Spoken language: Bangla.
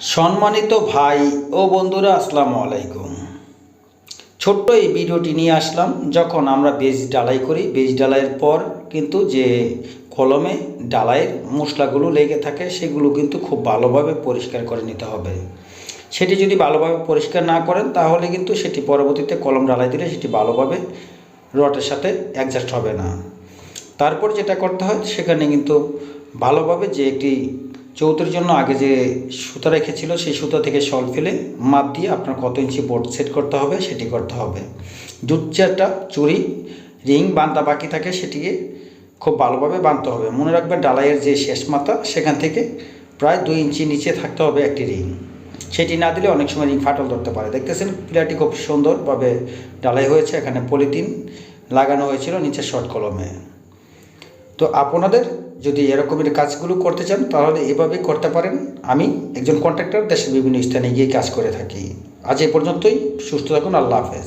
সম্মানিত ভাই ও বন্ধুরা, আসসালামু আলাইকুম। ছোট্ট এই ভিডিওটি নিয়ে আসলাম যখন আমরা বেজ ডালাই করি। বেজ ডালাইয়ের পর কিন্তু যে কলমে ডালাইয়ের মশলাগুলো লেগে থাকে, সেগুলো কিন্তু খুব ভালোভাবে পরিষ্কার করে নিতে হবে। সেটি যদি ভালোভাবে পরিষ্কার না করেন, তাহলে কিন্তু সেটি পরবর্তীতে কলম ডালাই দিলে সেটি ভালোভাবে রটের সাথে অ্যাডজাস্ট হবে না। তারপর যেটা করতে হয়, সেখানে কিন্তু ভালোভাবে যে একটি চৌতের জন্য আগে যে সুতা রেখেছিল, সেই সুতা থেকে শল ফেলে মাপ দিয়ে আপনার কত ইঞ্চি বোর্ড সেট করতে হবে সেটি করতে হবে। দুচারটা চুরি রিং বাঁধা বাকি থাকে সেটিকে খুব ভালোভাবে বাঁধতে হবে। মনে রাখবেন ডালাইয়ের যে শেষ মাথা, সেখান থেকে প্রায় দুই ইঞ্চি নিচে থাকতে হবে একটি রিং। সেটি না দিলে অনেক সময় রিং ফাটল ধরতে পারে। দেখতেছেন, পিলারটি খুব সুন্দরভাবে ডালাই হয়েছে। এখানে পলিথিন লাগানো হয়েছিল নিচে শর্ট কলমে। তো আপনাদের যদি এরকমের কাজগুলো করতে চান, তাহলে এভাবে করতে পারেন। আমি একজন কন্ট্রাক্টর দেশের বিভিন্ন স্থানে গিয়ে কাজ করে থাকি। আজ এ পর্যন্তই। সুস্থ থাকুন। আল্লাহ হাফেজ।